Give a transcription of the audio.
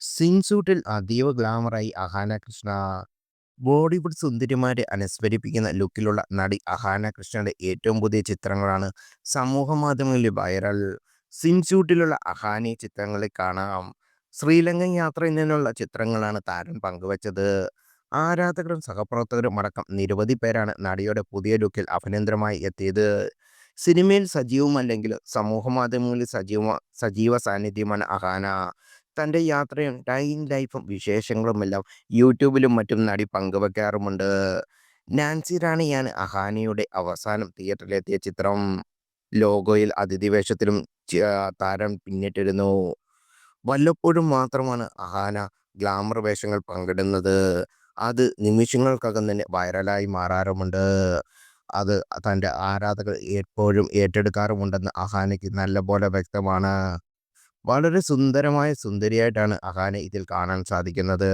സ്വിംസൂട്ടിൽ അതീവ ഗ്ലാമറായി അഹാന കൃഷ്ണ. ബോളിവുഡ് സുന്ദരിമാരെ അനുസ്മരിപ്പിക്കുന്ന ലുക്കിലുള്ള നടി അഹാന കൃഷ്ണയുടെ ഏറ്റവും പുതിയ ചിത്രങ്ങളാണ് സമൂഹ മാധ്യമങ്ങളിൽ വൈറൽ. സ്വിംസ്യൂട്ടിലുള്ള അഹാനി ചിത്രങ്ങളിൽ കാണാം. ശ്രീലങ്കൻ യാത്രയിൽ നിന്നുള്ള ചിത്രങ്ങളാണ് താരം പങ്കുവച്ചത്. ആരാധകരും സഹപ്രവർത്തകരും അടക്കം നിരവധി പേരാണ് നടിയുടെ പുതിയ ലുക്കിൽ അഭിനന്ദനമായി എത്തിയത്. സിനിമയിൽ സജീവമല്ലെങ്കിലും സമൂഹ മാധ്യമങ്ങളിൽ സജീവ സജീവ സാന്നിധ്യമാണ് അഹാന. തന്റെ യാത്രയും ഡെയിലി ലൈഫും വിശേഷങ്ങളും എല്ലാം യൂട്യൂബിലും മറ്റും നടി പങ്കുവെക്കാറുമുണ്ട്. നാൻസി റാണിയാണ് അഹാനിയുടെ അവസാനം തിയേറ്ററിലെത്തിയ ചിത്രം. ലോഗോയിൽ അതിഥി വേഷത്തിലും താരം പിന്നിട്ടിരുന്നു. വല്ലപ്പോഴും മാത്രമാണ് അഹാന ഗ്ലാമർ വേഷങ്ങൾ പങ്കിടുന്നത്. അത് നിമിഷങ്ങൾക്കകം തന്നെ വൈറലായി മാറാറുമുണ്ട്. അത് തന്റെ ആരാധകർ എപ്പോഴും ഏറ്റെടുക്കാറുമുണ്ടെന്ന് അഹാനയ്ക്ക് നല്ലപോലെ വ്യക്തമാണ്. വളരെ സുന്ദരമായ സുന്ദരിയായിട്ടാണ് അഹാനെ ഇതിൽ കാണാൻ സാധിക്കുന്നത്.